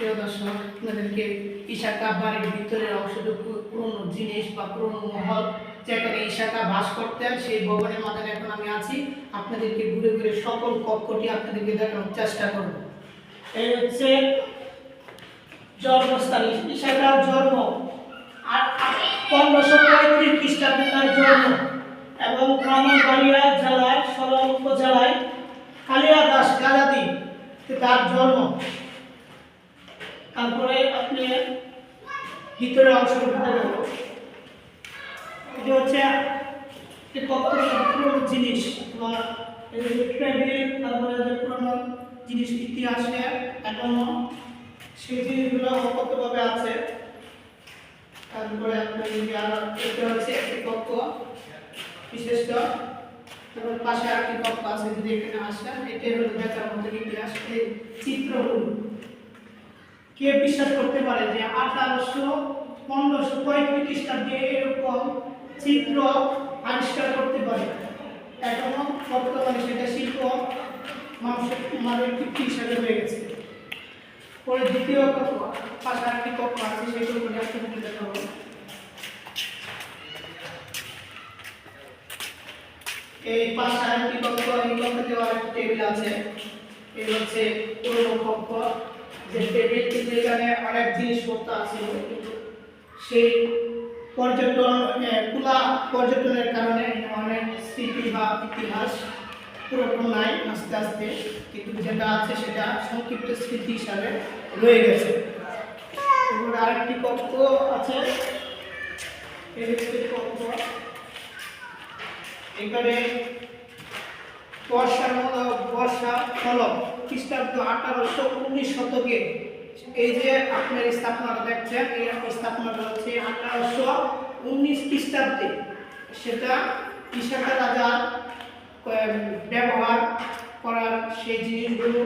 প্রিয় দর্শক, আপনাদেরকে ইশাকা বাড়ির ভিতরের অংশটুকু, পুরনো জিনিস বা পুরনো মহল যেখানে ইশাকা বাস করতেন, সেই ভবনের মাঝে এখন আমি আছি। আপনাদেরকে ঘুরে ঘুরে সকল কক্ষটি আপনাদেরকে দেখানোর চেষ্টা করব। এই হচ্ছে জন্মস্থান। ইশাকার জন্ম আর পনেরোশো পঁয়ত্রিশ খ্রিস্টাব্দে তার জন্ম এবং ব্রাহ্মণবাড়িয়া জেলায় সরল উপজেলায় কালিয়া দাস গালাদি তার জন্ম। তারপরে আপনি ভিতরে দেবো। এটা হচ্ছে জিনিস বা তারপরে যে পুরনো জিনিস, ইতিহাসে এখনও, সেই জিনিসগুলো অকতভাবে আছে। তারপরে আপনি এটা হচ্ছে একটি কক্ষ বিশিষ্ট। তারপর পাশে আরেকটি কক্ষ আছে, যদি এখানে আসেন, এটাই হলো দেখার মতো ইতিহাস, এই চিত্রগুলো। কে বিশ্বাস করতে পারে যে আঠারোশো পনেরোশো পঁয়ত্রিশ খ্রিস্টাব্দে এরকম চিত্র আবিষ্কার করতে পারে। এখনও বর্তমানে সেটা শিল্প মানুষের মানুষের কীর্তি হিসাবে হয়ে গেছে। পরে দ্বিতীয় কক্ষ, পাশে আরেকটি কক্ষ আছে, সেগুলো বলে আপনাদের দেখাবো। এই পাশে আরেকটি কক্ষ, এই কক্ষতে আরেকটি টেবিল আছে। এই হচ্ছে পুরোনো কক্ষ। যে টেবিল কিন্তু এখানে অনেক জিনিসপত্র আছে। কিন্তু সেই পর্যটন খোলা পর্যটনের কারণে অনেক স্মৃতি বা ইতিহাস পুরোপুরি নাই আস্তে আস্তে। কিন্তু যেটা আছে সেটা সংক্ষিপ্ত স্মৃতি হিসাবে রয়ে গেছে। এবার আরেকটি কক্ষ আছে। কক্ষ। এখানে বর্ষার মতো বর্ষা ফলক খ্রিস্টাব্দ আঠারোশো উনিশ শতকে এই যে আপনার স্থাপনাটা দেখছেন, এই স্থাপনাটা হচ্ছে আঠারোশো উনিশ খ্রিস্টাব্দে। সেটা বিশাখা রাজার ব্যবহার করার সেই জিনিসগুলো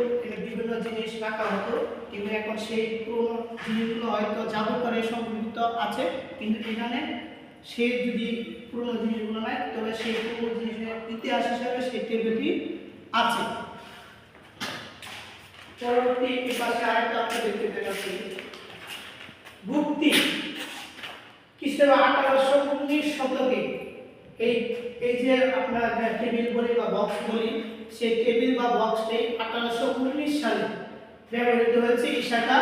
বিভিন্ন জিনিস রাখা হতো। কিন্তু এখন সেই পুরোনো জিনিসগুলো হয়তো জাদুঘরে সংযুক্ত আছে, কিন্তু এখানে সে যদি পুরোনো জিনিসগুলো নেয় তবে সেই পুরোনো জিনিসের ইতিহাস হিসাবে সেই টেবিলটি আছে। পরবর্তী পাশে আরেকটা আপনি দেখতে দেখাচ্ছি ভুক্তি। খ্রিস্টাব্দ আঠারোশো উনিশ শতকে এই এই যে আপনার টেবিল বলি বা বক্স বলি, সেই টেবিল বা বক্সটি আঠারোশো উনিশ সালে ব্যবহৃত হয়েছে ইশাকা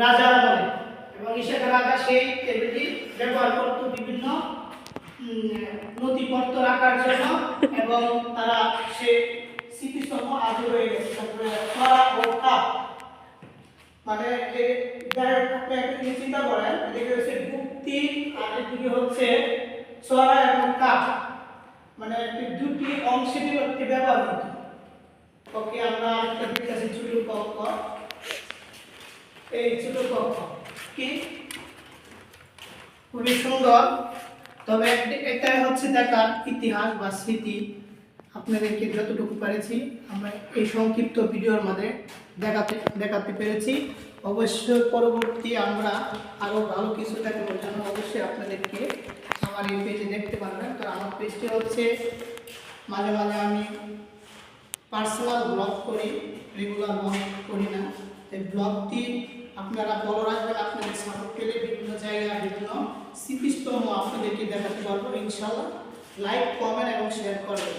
রাজার আমলে। এবং ইশাকা রাজা সেই টেবিলটি ব্যবহার করত বিভিন্ন নথিপত্র রাখার জন্য এবং তারা সে স্মৃতিস্তম্ভ আজও রয়ে গেছে। মানে আপনি চিন্তা করেন, এদিকে হচ্ছে গুপ্তি, আর এদিকে হচ্ছে ছড়া এবং কাপ মানে দুটি অংশে একটি ব্যবহার হতো ওকে, আমরা একটা আছে ছোট কক্ষ। এই ছোট কক্ষ। কি? খুবই সুন্দর। তবে এ- এটা হচ্ছে দেখার ইতিহাস বা স্মৃতি। আপনাদেরকে যতটুকু পেরেছি, আমরা এই সংক্ষিপ্ত ভিডিওর মধ্যে দেখাতে দেখাতে পেরেছি। অবশ্যই পরবর্তী আমরা আরও ভালো কিছু দেখানোর জন্য অবশ্যই আপনাদেরকে আমার এই পেজে দেখতে পারবেন। তো আমার পেজটি হচ্ছে, মাঝে মাঝে আমি পার্সোনাল ব্লগ করি রেগুলার ব্লগ করি না। এই ব্লগটি আপনারা বড় রাখবেন, আপনাদের সাপোর্ট স্মৃতিস্তম্ভ আপনাদেরকে দেখাতে পারব ইনশাল্লাহ লাইক কমেন্ট এবং শেয়ার করবেন